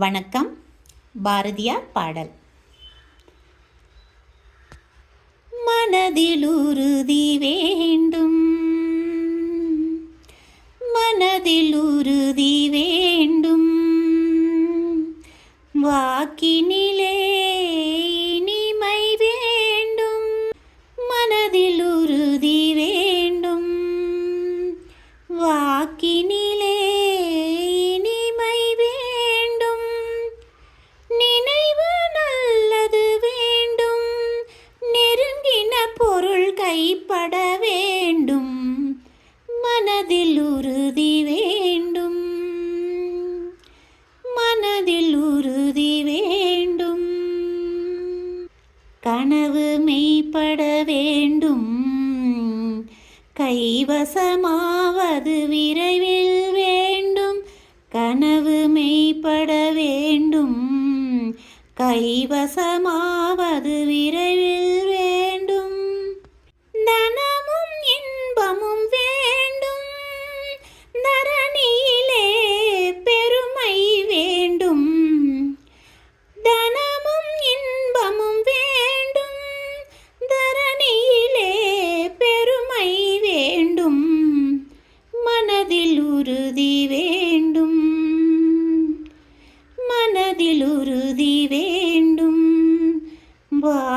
வணக்கம் பாரதியார் பாடல். மனதில் உறுதி வேண்டும். மனதில் உறுதி வேண்டும். வாக்கினிலே கனவு மெய்ப்பட வேண்டும். கைவசமாவது விரைவில் வேண்டும். கனவு மெய்ப்பட வேண்டும். கைவசமாவது விரைவில்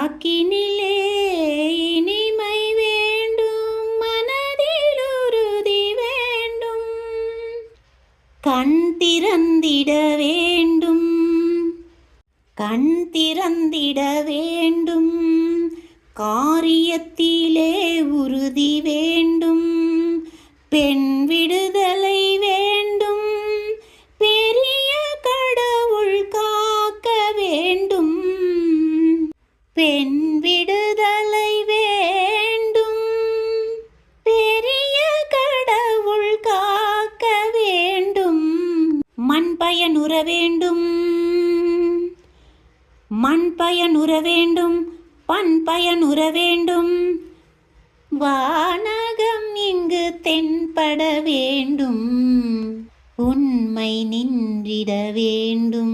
வாக்கினிலே இனிமை வேண்டும் மனதில் உறுதி வேண்டும் கண் திறந்திட வேண்டும் கண் திறந்திட வேண்டும் காரியத்திலே உறுதி வேண்டும் பெண் பெண் விடுதலை வேண்டும். பெரிய கடவுள் காக்க வேண்டும். மண் பயனுற வேண்டும். மண் பயனுற வேண்டும். பண் பயனுற வேண்டும். வானகம் இங்கு தென்பட வேண்டும். உண்மை நின்றிட வேண்டும்.